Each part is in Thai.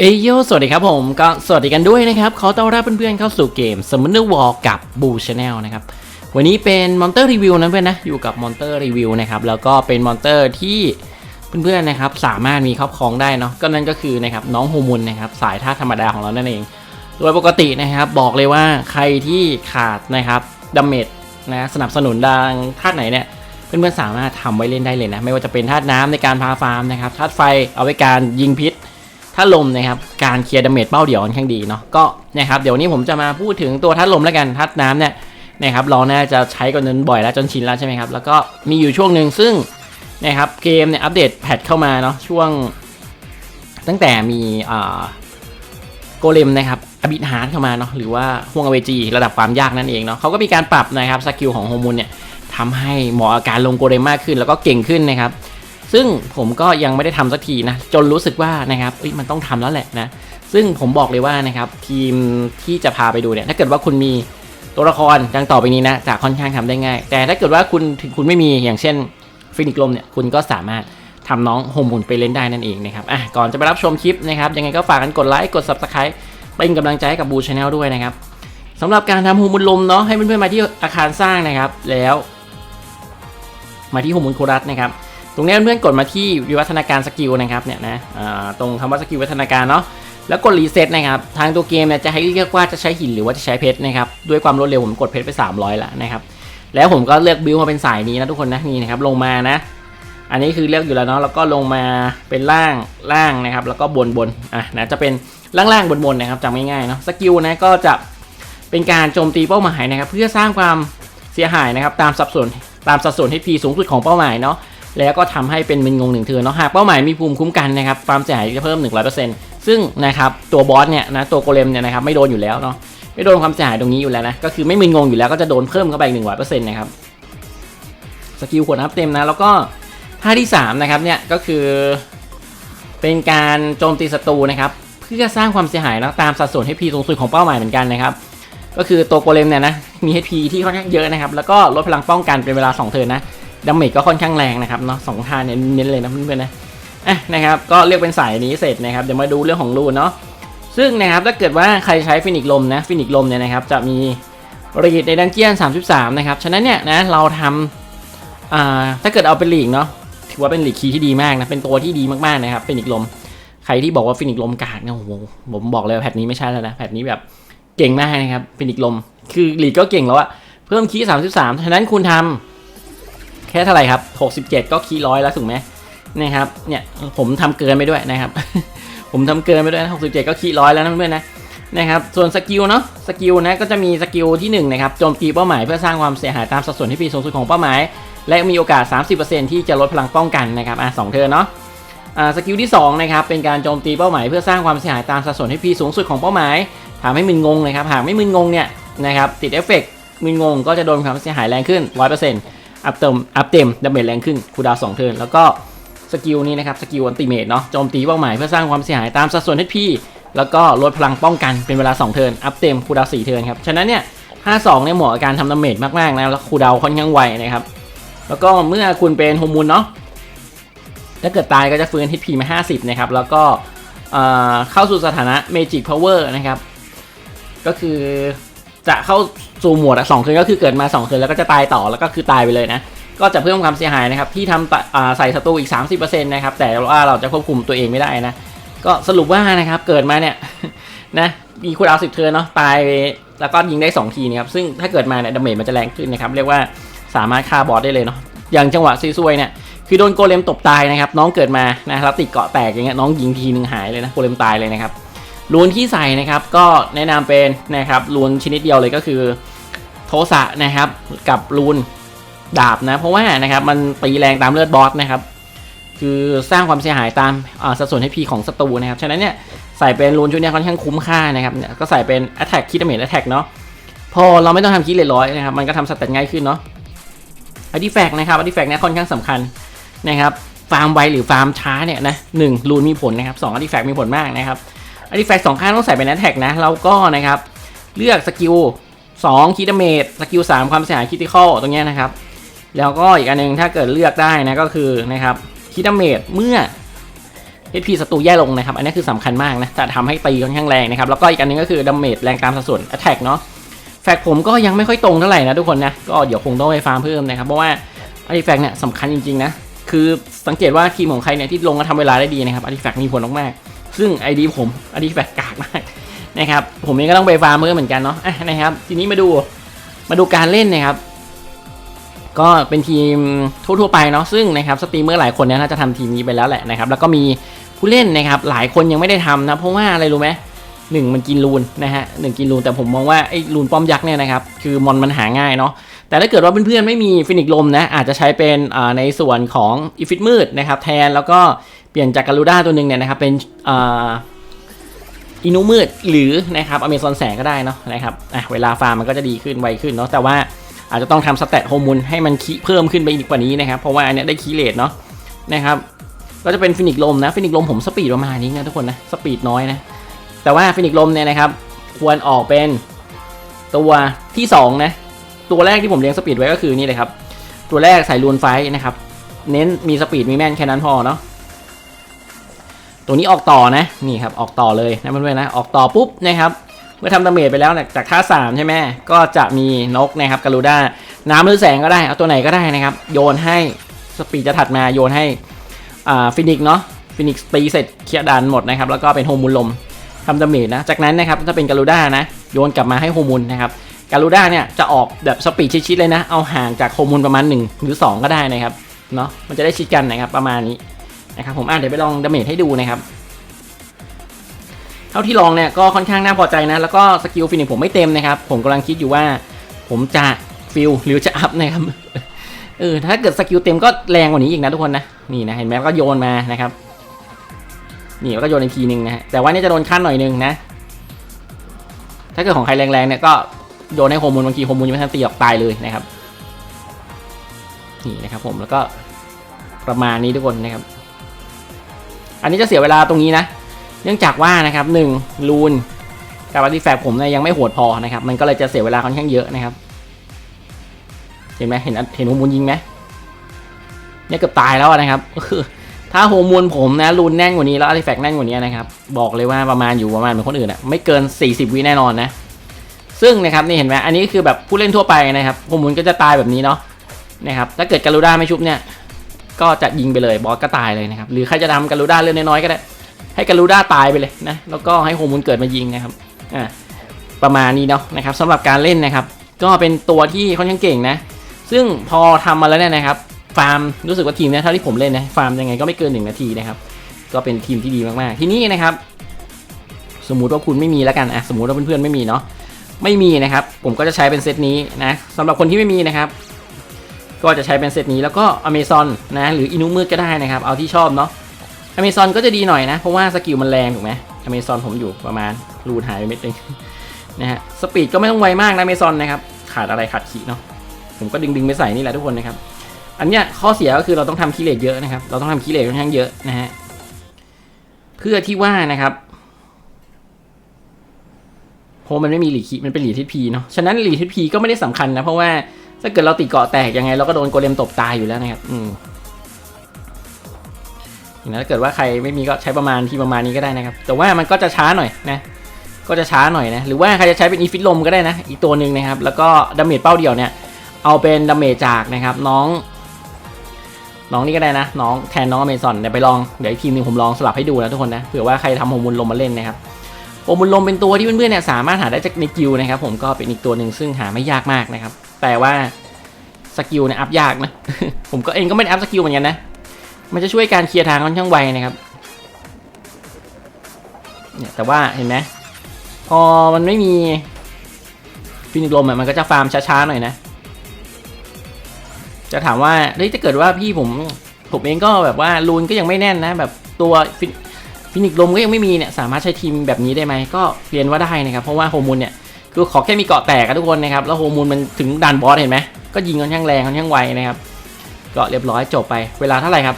เอยโยสวัสดีครับผมก็สวัสดีกันด้วยนะครับ ขอต้อนรับเพื่อนๆเข้าสู่เกม Summoner War กับ Boo Channel นะครับ วันนี้เป็นมอนเตอร์รีวิวนะเพื่อนนะ อยู่กับมอนเตอร์รีวิวนะครับ แล้วก็เป็นมอนเตอร์ที่เพื่อนๆนะครับ สามารถมีครอบครองได้เนาะก็นั่นก็คือนะครับน้องโฮมุนนะครับ สายท่าตุธรรมดาของเรานั่นเอง โดยปกตินะครับ บอกเลยว่าใครที่ขาดนะครับดัมเมจนะสนับสนุนดังธาตุไหนเนี่ยเพื่อนๆสามารถทำไว้เล่นได้เลยนะ ไม่ว่าจะเป็นธาตุน้ำในการพาฟาร์มนะครับธาตุไฟเอาไว้การยิงพิษ ธาลมนะครับการเคลียร์ดาเมจเป้าเดี่ยวค่อนข้างดีเนาะก็นะครับเดี๋ยววนนี้ผมจะมาพูดถึงตัวธาตุลมแล้วกันธาตุน้ำเนี่ยนะครับเราน่าจะใช้กันจนบ่อยแล้วจนชินแล้วใช่ไหมครับแล้วก็มีอยู่ช่วงหนึ่งซึ่งนะครับเกมเนี่ยอัปเดตแพทเข้ามาเนาะช่วง ตั้งแต่มีอ่าโกเลมนะครับอบิทฮาร์ดเข้ามาเนาะหรือว่าห่วงอเวจีระดับความยากนั่นเองเนาะเขาก็มีการปรับนะครับสกิลของโฮมูนเนี่ยทำให้เหมาะกับการลงโกเลมมากขึ้น แล้วก็เก่งขึ้นนะครับ ซึ่งผมก็ยังไม่ได้ทำสักทีนะ จนรู้สึกว่านะครับมันต้องทำแล้วแหละนะ ซึ่งผมบอกเลยว่านะครับทีมที่จะพาไปดูเนี่ย ถ้าเกิดว่าคุณมีตัวละครดังต่อไปนี้นะจะค่อนข้างทำได้ง่าย แต่ถ้าเกิดว่าคุณถึงคุณไม่มีอย่างเช่นฟินิกลมเนี่ยคุณก็สามารถทำน้องโฮมมูนไปเล่นได้นั่นเองนะครับอะก่อนจะไปรับชมคลิปนะครับยังไงก็ฝากกันกดไลค์กด Subscribe เป็นกำลังใจให้กับบูชาแนลด้วยนะครับสำหรับการทำโฮมมูนลมเนาะให้เพื่อนๆมาที่อาคารสร้างนะครับ แล้ว มาที่โฮมมูนโครัสนะครับ ตรงนี้เพื่อนกดมาที่วิวัฒนาการสกิลนะครับเนี่ยนะตรงคำว่าสกิลวิวัฒนาการเนาะแล้วกดรีเซ็ตนะครับทางตัวเกมเนี่ยจะให้เลือกว่าจะใช้หินหรือว่าจะใช้เพชรนะครับด้วยความรวดเร็วผมกดเพชรไป 300แล้วนะครับแล้วผมก็เลือกบิวมาเป็นสายนี้นะทุกคนนะนี่นะครับลงมานะ อันนี้คือเลือกอยู่แล้วเนาะแล้วก็ลงมาเป็นล่างล่างนะครับ แล้วก็บนบนอะนะจะเป็นล่างล่างบนบนนะครับจำง่ายๆเนาะสกิลนะก็จะเป็นการโจมตีเป้าหมายนะครับ เพื่อสร้างความเสียหายนะครับตามสัดส่วนตามสัดส่วน HP สูงสุดของเป้าหมายเนาะ แล้วก็ทำให้เป็นมินงงหนึ่งเทือนเนาะหากเป้าหมายมีภูมิคุ้มกันนะครับความเสียหายจะเพิ่ม 100%ซึ่งนะครับตัวบอสเนี่ยนะตัวโกเลมเนี่ยนะครับไม่โดนอยู่แล้วเนาะไม่โดนความเสียหายตรงนี้อยู่แล้วนะก็คือไม่มึนงงอยู่แล้วก็จะโดนเพิ่มเข้าไปอีก100%นะครับสกิลขวดอัพเต็มนะแล้วก็ท่าที่3นะครับเนี่ยก็คือ เป็นการโจมตีศัตรูนะครับเพื่อสร้างความเสียหายนะตามสัดส่วน HP สูงสุดของเป้าหมายเหมือนกันนะครับก็คือตัวโกเลมเนี่ยนะมี HP ที่ค่อนข้างเยอะนะครับแล้วก็ลดพลังป้องกันเป็นเวลา2เทิร์นนะ ดาเมจก็ค่อนข้างแรงนะครับเนาะสองท่าเนี่ยเน้นเลยนะเพื่อนๆนะอะนะครับก็เลือกเป็นสายนี้เสร็จนะครับเดี๋ยวมาดูเรื่องของรูนเนาะซึ่งนะครับถ้าเกิดว่าใครใช้ฟินิกลมนะฟินิกลมเนี่ยนะครับจะมีรีดในดันเจียน 33 นะครับ ฉะนั้นเนี่ยนะเราทำอ่าถ้าเกิดเอาเป็นลีกเนาะถือว่าเป็นลีกคีย์ที่ดีมากนะ เป็นตัวที่ดีมากๆนะครับฟินิกลม ใครที่บอกว่าฟินิกลมกากเนี่ยโอ้โหผมบอกเลยแพทนี้ไม่ใช่แล้วนะแพทนี้แบบเก่งมากนะครับฟินิกลม คือลีกก็เก่งแล้วอะเพิ่มคีย์33 ฉะนั้นคุณทำ แค่เท่าไหร่ครับ 67 ก็คีร้อยแล้วถูกไหมนะครับเนี่ยผมทำเกินไปด้วยนะครับ ผมทำเกินไปด้วยนะ67 ก็คีร้อยแล้วนะเพื่อนนะนะครับส่วนสกิลเนาะสกิลนะก็จะมีสกิลที่หนึ่งนะครับโจมตีเป้าหมายเพื่อสร้างความเสียหายตามสัดส่วนที่ปีสูงสุดของเป้าหมาย และมีโอกาส 30%ที่จะลดพลังป้องกันนะครับอะสองเทิร์เนาะอ่าสกิลที่2นะครับเป็นการโจมตีเป้าหมายเพื่อสร้างความเสียหายตามสัดส่วนให้พีสูงสุดของเป้าหมายทำให้มึนงงนะครับหากไม่มึนงงเนี่ยนะครับติดเอฟเฟกมึนงงก็จะโดนความเสียหายแรงขึ้น 100% อัพเต็มอัพเต็มดาเมจแรงขึ้นคูดาวน์2เทิร์นแล้วก็สกิลนี้นะครับสกิลอันติเมทเนาะโจมตีเป้าหมายเพื่อสร้างความเสียหายตามสัดส่วนให้พีแล้วก็ลดพลังป้องกันเป็นเวลา 2 เทิร์นอัพเต็มคูดาวน์4เทิร์นครับฉะนั้นเนี่ย52เนี่ยเหมาะกับการทำดาเมจมากๆนะแล้วคูดาวค่อนข้างไวนะครับแล้วก็เมื่อคุณเป็นโฮมูนเนาะถ้าเกิดตายก็จะฟื้น HP มา 50 นะครับ แล้วก็เข้าสู่สถานะ Magic Power นะครับ ก็คือ จะเข้าสู่หมวดสองคืนก็คือเกิดมา 2 คืนแล้วก็จะตายต่อแล้วก็คือตายไปเลยนะก็จะเพิ่มความเสียหายนะครับที่ทำตะอ่าใส่ศัตรูอีก 30%นะครับแต่ว่าเราจะควบคุมตัวเองไม่ได้นะ ก็สรุปว่านะครับเกิดมาเนี่ยนะมีคูดาวน์10เทิร์นเนาะตายไปแล้วก็ยิงได้ 2 ทีนะครับซึ่งถ้าเกิดมาเนี่ยดาเมจมันจะแรงขึ้นนะครับเรียกว่าสามารถฆ่าบอสได้เลยเนาะอย่างจังหวะซีซวยเนี่ยคือโดนโกเลมตบตายนะครับน้องเกิดมานะแล้วติดเกาะแตกอย่างเงี้ยน้องยิงทีนึงหายเลยนะโกเลมตายเลยนะครับ รูนที่ใส่นะครับก็แนะนำเป็นนะครับรูนชนิดเดียวเลยก็คือโทสะนะครับกับรูนดาบนะ เพราะว่านะครับมันตีแรงตามเลือดบอสนะครับ คือสร้างความเสียหายตามอ่าสัดส่วนให้พีของศัตรูนะครับ ฉะนั้นเนี่ยใส่เป็นรูนชุดนี้ค่อนข้างคุ้มค่านะครับเนี่ยก็ใส่เป็น attack คิดเมจ attack เนาะพอเราไม่ต้องทำคิดเลยร้อยนะครับ มันก็ทำสเตตง่ายขึ้นเนาะอาร์ติแฟกนะครับอาร์ติแฟกเนี่ยค่อนข้างสำคัญนะครับฟาร์มไวหรือฟาร์มช้าเนี่ยนะหนึ่งรูนมีผลนะครับสองอาร์ติแฟกมีผลมากนะครับ อาร์ติแฟกต์สองข้างต้องใส่เป็นแอตแท็กนะแล้วก็นะครับเลือกสกิลสองคิดเมจสกิลสามความเสียหายคิติคอลตรงนี้นะครับ แล้วก็อีกอันหนึงถ้าเกิดเลือกได้นะก็คือนะครับคิดเมจเมื่อ HP ศัตรูแย่ลงนะครับ อันนี้คือสำคัญมากนะจะทำให้ตีค่อนข้างแรงนะครับ แล้วก็อีกอันนึงก็คือดาเมจแรงตามสัดส่วน Attack เนาะแฟกผมก็ยังไม่ค่อยตรงเท่าไหร่นะทุกคนนะ ก็เดี๋ยวคงต้องไปฟาร์มเพิ่มนะครับ เพราะว่าอาร์ติแฟกเนี่ยสำคัญจริงๆนะ คือสังเกตว่าทีมของใครเนี่ยที่ลงก็ทำเวลาได้ดีนะครับอาร์ติแฟกมีผลมากๆ ซึ่งไอดีผมอาร์ติแฟกกากมากนะครับ ผมเองก็ต้องไปฟาร์มเพิ่มเหมือนกันเนาะะนะครับ ทีนี้มาดูมาดูการเล่นนะครับ ก็เป็นทีมทั่วๆไปเนาะซึ่งนะครับสตรีมเมอร์หลายคนเนี่ยน่าจะทำทีมนี้ไปแล้วแหละนะครับ แล้วก็มีผู้เล่นนะครับหลายคนยังไม่ได้ทำนะเพราะว่าอะไรรู้ไหมหนึ่งมันกินรูนนะฮะหนึ่งกินรูนแต่ผมมองว่าไอ้รูนป้อมยักษ์เนี่ยนะครับคือมอนมันหาง่ายเนาะแต่ถ้าเกิดว่าเพื่อนๆไม่มีฟินิกลมนะอาจจะใช้เป็นในส่วนของอีฟิตมืดนะครับแทนแล้วก็ เปลี่ยนจากการูด้าตัวหนึ่งเนี่ยนะครับเป็นอินูมืดหรือนะครับอเมซอนแสงก็ได้เนาะนะครับอะเวลาฟาร์มมันก็จะดีขึ้นไวขึ้นเนาะแต่ว่าอาจจะต้องทำสเตตโฮมูลให้มันคีเพิ่มขึ้นไปอีกกว่านี้นะครับเพราะว่าอันเนี้ยได้คีเลทเนาะนะครับก็จะเป็นฟินิกลมนะฟินิกลมผมสปีดประมาณนี้นะทุกคนนะสปีดน้อยนะแต่ว่าฟินิกลมเนี่ยนะครับควรออกเป็นตัวที่สองนะตัวแรกที่ผมเลี้ยงสปีดไว้ก็คือนี่เลยครับตัวแรกใส่รูนไฟนะครับเน้นมีสปีดมีแม่นแค่นั้นพอเนาะ ตัวนี้ออกต่อนะนี่ครับออกต่อเลยนะเพื่อนๆนะออกต่อปุ๊บนะครับเมื่อทำดาเมจไปแล้วจากท่าสามใช่ไหมก็จะมีนกนะครับกาลูด้าน้ำหรือแสงก็ได้เอาตัวไหนก็ได้นะครับ โยนให้สปีดจะถัดมาโยนให้อ่าฟินิกเนาะฟินิกตีเสร็จเคลียร์ดันหมดนะครับแล้วก็เป็นโฮมูลลมทำดาเมจนะจากนั้นนะครับถ้าเป็นกาลูด้านะโยนกลับมาให้โฮมูลนะครับการูด้าเนี่ยจะออกแบบสปีดชิดๆเลยนะเอาห่างจากโฮมูลประมาณ 1 หรือ 2 ก็ได้นะครับเนาะมันจะได้ชิดกันนะครับประมาณนี้ นะครับผมอ่านเดี๋ยวไปลองดาเมจให้ดูนะครับเท่าที่ลองเนี่ยก็ค่อนข้างน่าพอใจนะ แล้วก็สกิลฟินิชผมไม่เต็มนะครับ ผมกำลังคิดอยู่ว่า ผมจะฟิลหรือจะอัพนะครับเออถ้าเกิดสกิลเต็มก็แรงกว่านี้อีกนะทุกคนนะนี่นะเห็นไหมก็โยนมานะครับ นี่แล้วก็โยนอีกทีหนึ่งนะฮะแต่ว่านี่จะโดนขั้นหน่อยนึงนะ ถ้าเกิดของใครแรงๆเนี่ยก็โยนให้โฮมูลบางทีโฮมูลยังไม่ทันตีออกตายเลยนะครับ นี่นะครับผมแล้วก็ประมาณนี้ทุกคนนะครับ อันนี้จะเสียเวลาตรงนี้นะ เนื่องจากว่านะครับหนึ่งลูนกับอาร์ติแฟกผมเนี่ยยังไม่โหดพอนะครับ มันก็เลยจะเสียเวลาค่อนข้างเยอะนะครับ เห็นไหมเห็นเห็นโฮมูลยิงไหมเนี่ยเกือบตายแล้วนะครับก็คือถ้าโฮมูลผมนะลูนแน่นกว่านี้แล้วอาร์ติแฟกแน่นกว่านี้นะครับ บอกเลยว่าประมาณอยู่ประมาณเหมือนคนอื่นอะไม่เกิน 40 วิแน่นอนนะ ซึ่งนะครับนี่เห็นไหมอันนี้คือแบบผู้เล่นทั่วไปนะครับโฮมูลก็จะตายแบบนี้เนาะนะครับถ้าเกิดการูด้าไม่ชุบเนี่ย ก็จะยิงไปเลยบอสก็ตายเลยนะครับหรือใครจะทำการูด้าเล่นน้อยๆก็ได้ ให้การูด้าตายไปเลยนะแล้วก็ให้โฮมูลเกิดมายิงนะครับอ่าประมาณนี้เนาะนะครับสำหรับการเล่นนะครับ ก็เป็นตัวที่ค่อนข้างเก่งนะ ซึ่งพอทำมาแล้วเนี่ยนะครับฟาร์มรู้สึกว่าทีมเนี้ยเท่าที่ผมเล่นนะฟาร์มยังไงก็ไม่เกินหนึ่งนาทีนะครับก็เป็นทีมที่ดีมากๆ ทีนี้นะครับ สมมุติว่าคุณไม่มีแล้วกันอะสมมุติว่าเพื่อนๆไม่มีเนาะไม่มีนะครับ ผมก็จะใช้เป็นเซตนี้นะสำหรับคนที่ไม่มีนะครับ ก็จะใช้เป็นเซตนี้แล้วก็อเมซอนนะหรืออินุมืดก็ได้นะครับ เอาที่ชอบเนาะอเมซอนก็จะดีหน่อยนะ เพราะว่าสกิลมันแรงถูกไหมอเมซอนผมอยู่ประมาณรูดหายไปเม็ดนึงนะฮะสปีดก็ไม่ต้องไวมากนะอเมซอนนะครับขาดอะไรขาดขีเนาะผมก็ดึงดึงไปใส่นี่แหละทุกคนนะครับ อันเนี้ยข้อเสียก็คือเราต้องทำคีเลตเยอะนะครับ เราต้องทำคีเลตค่อนข้างเยอะนะฮะเพื่อที่ว่านะครับเพราะมันไม่มีหลีคีมันเป็นหลีทิศพีเนาะฉะนั้นหลีทิศพีก็ไม่ได้สำคัญนะเพราะว่า ถ้าเกิดเราติดเกาะแตกยังไงเราก็โดนโกเลมตบตายอยู่แล้วนะครับ อืมนั้นถ้าเกิดว่าใครไม่มีก็ใช้ประมาณที่ประมาณนี้ก็ได้นะครับ แต่ว่ามันก็จะช้าหน่อยนะ ก็จะช้าหน่อยนะ หรือว่าใครจะใช้เป็นอีฟิตลมก็ได้นะ อีกตัวหนึ่งนะครับ แล้วก็ดาเมจเป้าเดียวเนี่ย เอาเป็นดาเมจจากนะครับ น้อง น้องนี่ก็ได้นะ น้องแทนน้องอเมซอนเดี๋ยวไปลอง เดี๋ยวอีกทีมนึงผมลองสลับให้ดูนะทุกคนนะ เผื่อว่าใครทำโฮมูลลมมาเล่นนะครับโอมุลลมเป็นตัวที่เพื่อนๆเนี่ยสามารถหาได้จากในกิลนะครับ ผมก็เป็นอีกตัวหนึ่งซึ่งหาไม่ยากมากนะครับ แต่ว่าสกิลเนี่ยอัพยากนะ ผมก็เองก็ไม่ได้อัพสกิลเหมือนกันนะ มันจะช่วยการเคลียร์ทางค่อนข้างไวนะครับ เนี่ยแต่ว่าเห็นไหมพอมันไม่มีฟินิกลมอะมันก็จะฟาร์มช้าๆหน่อยนะ จะถามว่าเฮ้ยถ้าเกิดว่าพี่ผมผมเองก็แบบว่ารูนก็ยังไม่แน่นนะ แบบตัวฟินฟินิกลมก็ยังไม่มีเนี่ยสามารถใช้ทีมแบบนี้ได้ไหมก็เรียนว่าได้นะครับ เพราะว่าโฮมูลเนี่ย คือขอแค่มีเกาะแตกกันทุกคนนะครับ แล้วโฮมูลมันถึงดันบอสเห็นไหมก็ยิงค่อนข้างแรงค่อนข้างไวนะครับก็เรียบร้อยจบไป เวลาเท่าไหร่ครับ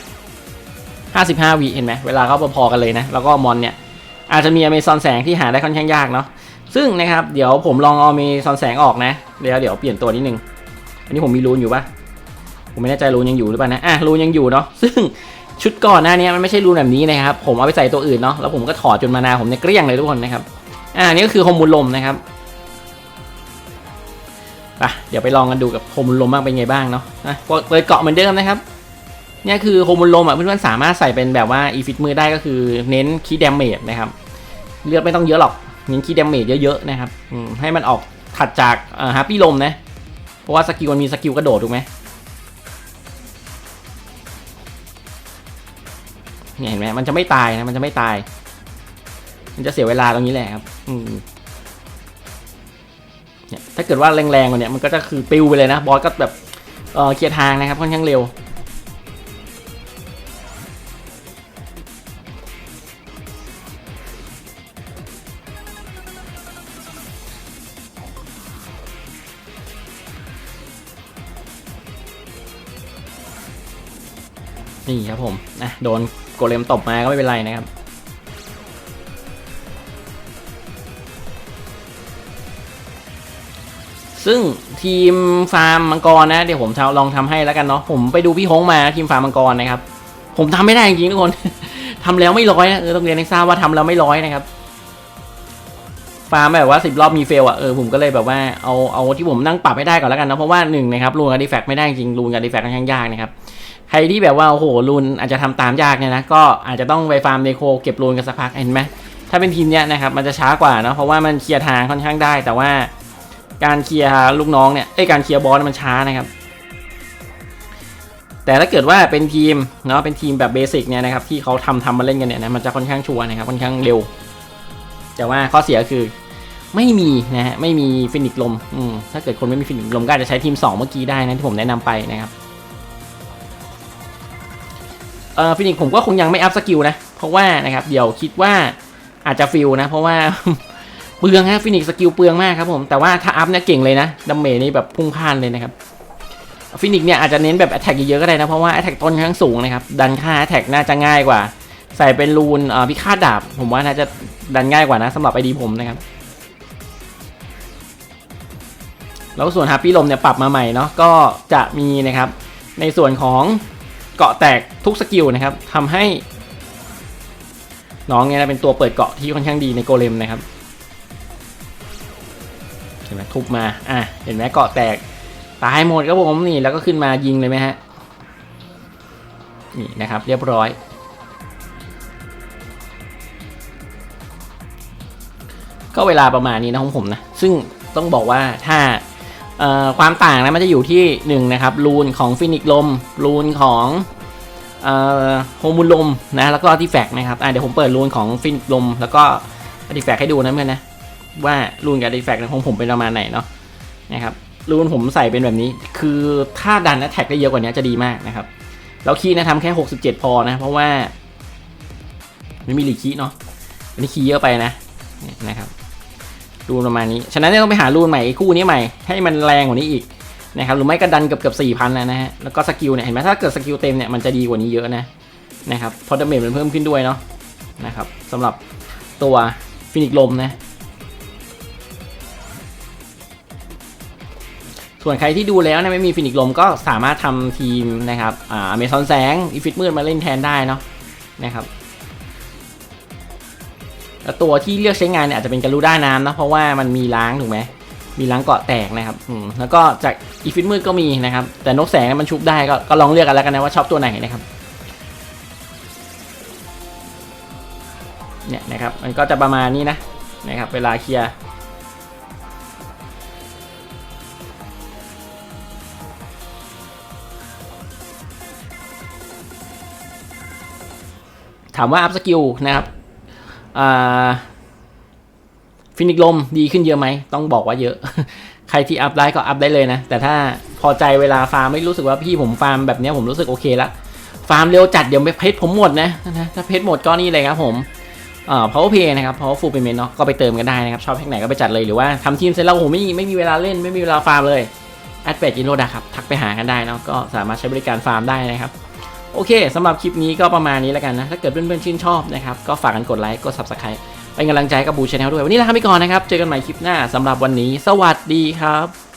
55วิเห็นไหมเวลาก็พอๆกันเลยนะ แล้วก็มอนเนี่ยอาจจะมีอเมซอนแสงที่หาได้ค่อนข้างยากเนาะ ซึ่งนะครับเดี๋ยวผมลองเอาอเมซอนแสงออกนะ เดี๋ยวเดี๋ยวเปลี่ยนตัวนิดนึง อันนี้ผมมีรูนอยู่ปะผมไม่แน่ใจรูนยังอยู่หรือเปล่านะ อะรูนยังอยู่เนาะ ซึ่งชุดก่อนหน้านี้มันไม่ใช่รูนแบบนี้นะครับ ผมเอาไปใส่ตัวอื่นเนาะ แล้วผมก็ถอดจนมานาผมเนี่ยเกลี้ยงเลยทุกคนนะครับ อ่านี่ก็คือโมูลลมนะครับ ปเดี๋ยวไปลองกันดูกับโฮมูลลมบ้างเป็นไงบ้างเนาะนะเปิดเกาะเหมือนเดิมนะครับเนี่ยคือโฮมูลลมอะเพื่อนๆสามารถใส่เป็นแบบว่าอีฟิตมือได้ก็คือเน้นคีย์ดมเมจนะครับเลือดไม่ต้องเยอะหรอกเน้นคีย์ดมเมจเยอะๆนะครับให้มันออกถัดจากฮาร์ปี้ลมนะเพราะว่าสกิลมันมีสกิลกระโดดถูกไหมเนี่ยเห็นไหมมันจะไม่ตายนะมันจะไม่ตาย มันจะเสียเวลาตรงนี้แหละครับ อืม เนี่ยถ้าเกิดว่าแรงๆกว่านี้มันก็จะคือปิวไปเลยนะบอสก็แบบเออเคลียร์ทางนะครับค่อนข้างเร็วนี่ครับผมนะโดนโกเลมตบมาก็ไม่เป็นไรนะครับ ซึ่งทีมฟาร์มมังกรนะเดี๋ยวผมลองทำให้แล้วกันเนาะผมไปดูพี่ฮงมาทีมฟาร์มมังกรนะครับ ผมทำไม่ได้จริงทุกคนทำแล้วไม่ร้อยนะเออต้องเรียนให้ทราบว่าทำแล้วไม่ร้อยนะครับ ฟาร์มแบบว่าสิบรอบมีเฟลอะเออผมก็เลยแบบว่าเอาเอาที่ผมนั่งปรับให้ได้ก่อนแล้วกันนะเพราะว่าหนึ่งนะครับรูนกับดีแฟกไม่ได้จริงรูนกับดีแฟกค่อนข้างยากนะครับใครที่แบบว่าโอ้โหรูนอาจจะทำตามยากเนี่ยนะก็อาจจะต้องไปฟาร์มเดโคเก็บรูนกันสักพักเห็นไหมถ้าเป็นทีมเนี้ยนะครับมันจะช้ากว่าเนาะเพราะว่ามันเคลียร์ทางค่อนข้างได้แต่ว่า การเคลียร์ลูกน้องเนี่ยไอ้การเคลียร์บอสมันช้านะครับ แต่ถ้าเกิดว่าเป็นทีมเนาะเป็นทีมแบบเบสิกเนี่ยนะครับที่เขาทำทำมาเล่นกันเนี่ยนะมันจะค่อนข้างชัวร์นะครับค่อนข้างเร็ว แต่ว่าข้อเสียคือไม่มีนะฮะไม่มีฟินิกลมอืมถ้าเกิดคนไม่มีฟินิกลมก็อาจจะใช้ทีม 2 เมื่อกี้ได้นะที่ผมแนะนำไปนะครับเอ่อฟินิกผมก็คงยังไม่อัพสกิลนะเพราะว่านะครับเดี๋ยวคิดว่าอาจจะฟิลนะเพราะว่า เปลืองฮะฟินิกสกิลเปลืองมากครับผม แต่ว่าถ้าอัพเนี่ยเก่งเลยนะดัมเมจนี่แบบพุ่งพ่านเลยนะครับฟินิกเนี่ยอาจจะเน้นแบบแอตแทกเยอะๆก็ได้นะ เพราะว่าแอตแทกต้นค่อนข้างสูงนะครับ ดันค่าแอตแทกน่าจะง่ายกว่า ใส่เป็นรูนเอ่อพิฆาตดาบ ผมว่าน่าจะดันง่ายกว่านะสำหรับไอดีผมนะครับ แล้วส่วนฮาร์ปี้ลมเนี่ยปรับมาใหม่เนาะก็จะมีนะครับ ในส่วนของเกาะแตกทุกสกิลนะครับทำให้น้องเนี่ยเป็นตัวเปิดเกาะที่ค่อนข้างดีในโกเลมนะครับ ห็นไหมทุบมาอะเห็นไหมเกาะแตกตายหมดครับผมนี่แล้วก็ขึ้นมายิงเลยไหมฮะนี่นะครับเรียบร้อย ก็เวลาประมาณนี้นะของผมนะ ซึ่งต้องบอกว่าถ้าความต่างนะมันจะอยู่ที่หนึ่งนะครับรูนของฟินิกลมรูนของโฮมูลลมนะแล้วก็อาร์ติแฟกต์นะครับอะเดี๋ยวผมเปิดรูนของฟินิกลมแล้วก็อาร์ติแฟกต์ให้ดูนะเพื่อนนะ ว่ารูนกับอาร์ติแฟกต์ของผมเป็นประมาณไหนเนาะนะครับรูนผมใส่เป็นแบบนี้ คือถ้าดันและแท็กได้เยอะกว่านี้จะดีมากนะครับแล้วคีนะทำแค่ 67 พอนะ เพราะว่าไม่มีหลีคีเนาะอันนี้คีเยอะไปนะนะครับรูนประมาณนี้ ฉะนั้นต้องไปหารูนใหม่คู่นี้ใหม่ ให้มันแรงกว่านี้อีกนะครับหรือไม่ก็ดันเกือบเกือบสี่พันแล้วนะฮะแล้วก็สกิลเนี่ยเห็นไหมถ้าเกิดสกิลเต็มเนี่ยมันจะดีกว่านี้เยอะนะนะครับเพราะดาเมจมันเพิ่มขึ้นด้วยเนาะนะครับสำหรับตัวฟินิกลมนะ ส่วนใครที่ดูแล้วเนี่ยไม่มีฟินิกลมก็สามารถทำทีมนะครับอ่าอเมซอนแสงอีฟิตมืดมาเล่นแทนได้เนาะนะครับแล้วตัวที่เลือกใช้งานเนี่ยอาจจะเป็นการูด้าน้ำนะเพราะว่ามันมีล้างถูกไหมมีล้างเกาะแตกนะครับอืมแล้วก็จากอีฟิตมืดก็มีนะครับ แต่นกแสงมันชุบได้ก็ก็ลองเลือกกันแล้วกันนะว่าชอบตัวไหนนะครับเนี่ยนะครับมันก็จะประมาณนี้นะนะครับ เวลาเคลียร์ามว่าอัพสกิลนะครับฟินิกลมดีขึ้นเยอะไหม ต้องบอกว่าเยอะ ใครที่อัพได้ก็อัพได้เลยนะ แต่ถ้าพอใจเวลาฟาร์มไม่รู้สึกว่าพี่ผมฟาร์มแบบนี้ผมรู้สึกโอเคละ ฟาร์มเร็วจัดเดี๋ยวเพชรผมหมดนะนะ ถ้าเพชรหมดก็นี่เลยครับผมเอ่า power pay นะครับ power full payment เนาะก็ไปเติมกันได้นะครับ ชอบแพ็กไหนก็ไปจัดเลยหรือว่าทำทีมเสร็จแล้วโอ้โหไม่ไม่มีเวลาเล่นไม่มีเวลาฟาร์มเลยแอดเปดจิโรดาครับทักไปหากันได้เนาะก็สามารถใช้บริการฟาร์มได้นะครับ โอเคสำหรับคลิปนี้ก็ประมาณนี้แล้วกันนะ ถ้าเกิดเพื่อนๆชื่นชอบนะครับ ก็ฝากกันกดไลค์กด subscribe เป็นกำลังใจกับบูชาแนลด้วย วันนี้ลาไปก่อนนะครับ เจอกันใหม่คลิปหน้าสำหรับวันนี้ สวัสดีครับ